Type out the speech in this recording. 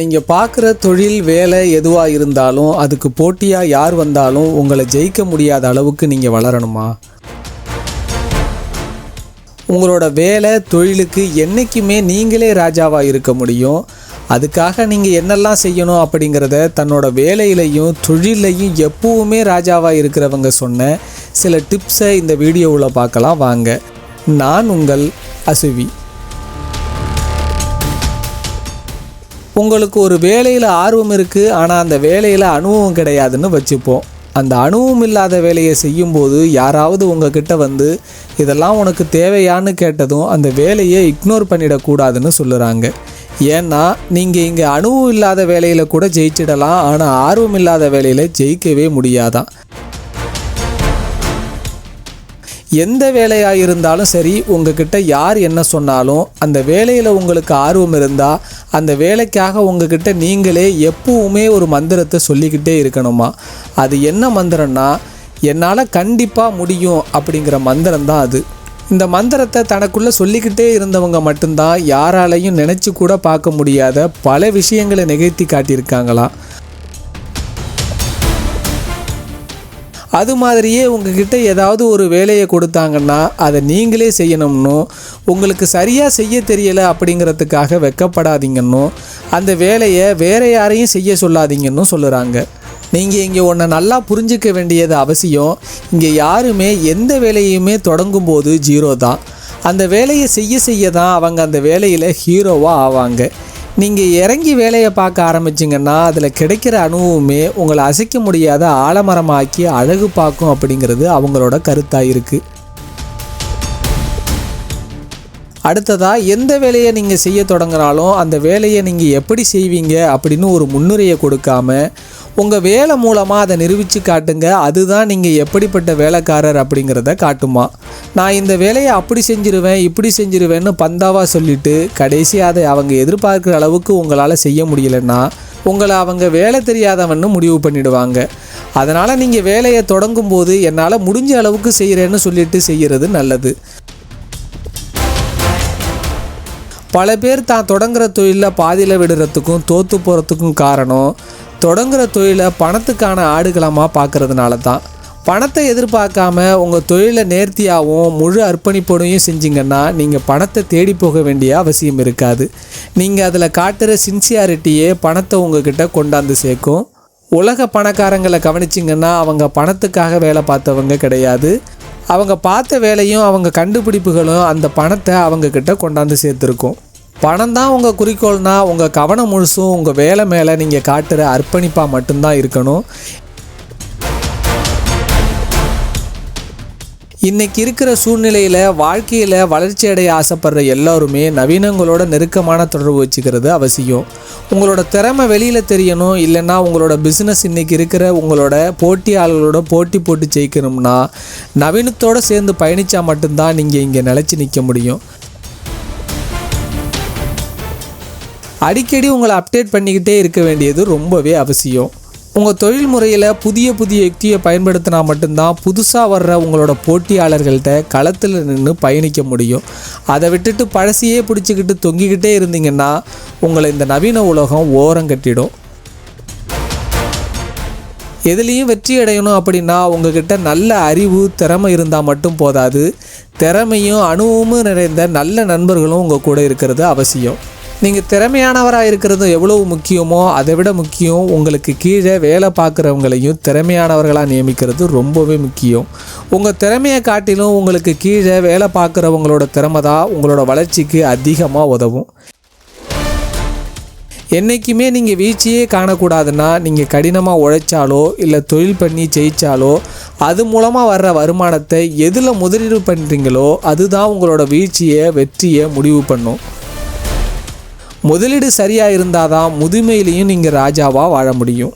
நீங்கள் பார்க்குற தொழில் வேலை எதுவாக இருந்தாலும் அதுக்கு போட்டியாக யார் வந்தாலும் உங்களை ஜெயிக்க முடியாத அளவுக்கு நீங்கள் வளரணுமா? உங்களோட வேலை தொழிலுக்கு என்றைக்குமே நீங்களே ராஜாவாக இருக்க முடியும். அதுக்காக நீங்கள் என்னெல்லாம் செய்யணும் அப்படிங்கிறத தன்னோட வேலையிலையும் தொழிலையும் எப்பவுமே ராஜாவாக இருக்கிறவங்க சொன்ன சில டிப்ஸை இந்த வீடியோவில் பார்க்கலாம். வாங்க நான் உங்கள் அசுவி. உங்களுக்கு ஒரு வேலையில் ஆர்வம் இருக்குது ஆனால் அந்த வேலையில் அனுபவம் கிடையாதுன்னு வச்சுப்போம். அந்த அனுபவம் இல்லாத வேலையை செய்யும்போது யாராவது உங்ககிட்ட வந்து இதெல்லாம் உனக்கு தேவையான்னு கேட்டதும் அந்த வேலையை இக்னோர் பண்ணிடக்கூடாதுன்னு சொல்லுறாங்க. ஏன்னா நீங்கள் இங்கே அனுபவம் இல்லாத வேலையில் கூட ஜெயிச்சிடலாம் ஆனால் ஆர்வம் இல்லாத வேலையில் ஜெயிக்கவே முடியாதான். எந்த வேலையாக இருந்தாலும் சரி உங்ககிட்ட யார் என்ன சொன்னாலும் அந்த வேலையில் உங்களுக்கு ஆர்வம் இருந்தால் அந்த வேலைக்காக உங்ககிட்ட நீங்களே எப்பவுமே ஒரு மந்திரத்தை சொல்லிக்கிட்டே இருக்கணுமா? அது என்ன மந்திரம்னா என்னால் கண்டிப்பாக முடியும் அப்படிங்கிற மந்திரம் தான் அது. இந்த மந்திரத்தை தனக்குள்ளே சொல்லிக்கிட்டே இருந்தவங்க மட்டும்தான் யாராலையும் நினச்சி கூட பார்க்க முடியாத பல விஷயங்களை நிகழ்த்தி காட்டியிருக்காங்களாம் அது மாதிரியே உங்ககிட்ட ஏதாவது ஒரு வேலையை கொடுத்தாங்கன்னா அதை நீங்களே செய்யணும்னும் உங்களுக்கு சரியாக செய்ய தெரியலை அப்படிங்கிறதுக்காக வெக்கப்படாதீங்கன்னு அந்த வேலையை வேற யாரையும் செய்ய சொல்லாதீங்கன்னு சொல்லுறாங்க. நீங்கள் இங்கே ஒன்றை நல்லா புரிஞ்சிக்க வேண்டியது அவசியம். இங்கே யாருமே எந்த வேலையுமே தொடங்கும் போது ஜீரோ தான் அந்த வேலையை செய்ய செய்ய தான் அவங்க அந்த வேலையில் ஹீரோவாக ஆவாங்க. நீங்கள் இறங்கி வேலையை பார்க்க ஆரம்பிச்சிங்கன்னா அதில் கிடைக்கிற அனுபவமே உங்களை அசைக்க முடியாத ஆலமரமாக்கி அழகு பார்க்கும் அப்படிங்கிறது அவங்களோட கருத்தாக இருக்குது அடுத்ததாக எந்த வேலையை நீங்கள் செய்ய தொடங்கினாலும் அந்த வேலையை நீங்கள் எப்படி செய்வீங்க அப்படின்னு ஒரு முன்னுரையை கொடுக்காம உங்கள் வேலை மூலமாக அதை நிரூபித்து காட்டுங்க. அதுதான் நீங்கள் எப்படிப்பட்ட வேலைக்காரர் அப்படிங்கிறத காட்டுமா. நான் இந்த வேலையை அப்படி செஞ்சிருவேன் இப்படி செஞ்சிருவேன்னு பந்தாவாக சொல்லிட்டு கடைசியாக அதை அவங்க எதிர்பார்க்குற அளவுக்கு உங்களால் செய்ய முடியலன்னா உங்களை அவங்க வேலை தெரியாதவன்னு முடிவு பண்ணிடுவாங்க. அதனால் நீங்கள் வேலையை தொடங்கும் போது என்னால் முடிஞ்ச அளவுக்கு செய்கிறேன்னு சொல்லிட்டு செய்கிறது நல்லது. பல பேர் தான் தொடங்குற தொழிலில் பாதியில் விடுறதுக்கும் தோற்று போகிறதுக்கும் காரணம் தொடங்குற தொழிலை பணத்துக்கான ஆடுகளமாக பார்க்குறதுனால தான். பணத்தை எதிர்பார்க்காம உங்கள் தொழிலை நேர்த்தியாகவும் முழு அர்ப்பணிப்போடையும் செஞ்சிங்கன்னா நீங்கள் பணத்தை தேடி போக வேண்டிய அவசியம் இருக்காது. நீங்கள் அதில் காட்டுற சின்சியாரிட்டியே பணத்தை உங்ககிட்ட கொண்டாந்து சேர்க்கும். உலக பணக்காரங்களை கவனிச்சிங்கன்னா அவங்க பணத்துக்காக வேலை பார்த்தவங்க கிடையாது. அவங்க பார்த்த வேலையும் அவங்க கண்டுபிடிப்புகளும் அந்த பணத்தை அவங்கக்கிட்ட கொண்டாந்து சேர்த்துருக்கும். பணம் தான் உங்கள் குறிக்கோள்னா உங்கள் கவனம் முழுசும் உங்கள் வேலை மேலே நீங்கள் காட்டுற அர்ப்பணிப்பாக மட்டும்தான் இருக்கணும். இன்றைக்கி இருக்கிற சூழ்நிலையில் வாழ்க்கையில் வளர்ச்சி அடைய ஆசைப்படுற எல்லாருமே நவீனங்களோட நெருக்கமான தொடர்பு வச்சுக்கிறது அவசியம். உங்களோட திறமை வெளியில் தெரியணும் இல்லைன்னா உங்களோட பிஸ்னஸ் இன்றைக்கி இருக்கிற உங்களோட போட்டியாளர்களோட போட்டி போட்டு ஜெயிக்கணும்னா நவீனத்தோடு சேர்ந்து பயணித்தா மட்டும்தான் நீங்கள் இங்கே நிலச்சி நிற்க முடியும். அடிக்கடி உங்களை அப்டேட் பண்ணிக்கிட்டே இருக்க வேண்டியது ரொம்பவே அவசியம். உங்கள் தொழில் முறையில் புதிய புதிய யுக்தியை பயன்படுத்தினா மட்டும்தான் புதுசாக வர்ற உங்களோட போட்டியாளர்கள்ட்ட களத்தில் நின்று பயணிக்க முடியும். அதை விட்டுட்டு பழசையே பிடிச்சிக்கிட்டு தொங்கிக்கிட்டே இருந்தீங்கன்னா உங்களை இந்த நவீன உலகம் ஓரம் கட்டிடும். எதுலேயும் வெற்றி அடையணும் அப்படின்னா உங்ககிட்ட நல்ல அறிவு திறமை இருந்தால் மட்டும் போதாது. திறமையும் அனுபவமும் நிறைந்த நல்ல நண்பர்களும் உங்கள் கூட இருக்கிறது அவசியம். நீங்கள் திறமையானவராக இருக்கிறது எவ்வளவு முக்கியமோ அதை விட முக்கியம் உங்களுக்கு கீழே வேலை பார்க்குறவங்களையும் திறமையானவர்களாக நியமிக்கிறது ரொம்பவே முக்கியம். உங்கள் திறமையை காட்டிலும் உங்களுக்கு கீழே வேலை பார்க்குறவங்களோட திறமை தான் உங்களோட வளர்ச்சிக்கு அதிகமாக உதவும். என்றைக்குமே நீங்கள் வீழ்ச்சியே காணக்கூடாதுன்னா நீங்கள் கடினமாக உழைச்சாலோ இல்லை தொழில் பண்ணி ஜெயிச்சாலோ அது மூலமாக வர்ற வருமானத்தை எதில் முதலீடு பண்ணுறீங்களோ அதுதான் உங்களோட வீழ்ச்சியை வெற்றியை முடிவு பண்ணும். முதலீடு சரியாக இருந்தால் தான் முதுமையிலையும் நீங்கள் ராஜாவாக வாழ முடியும்.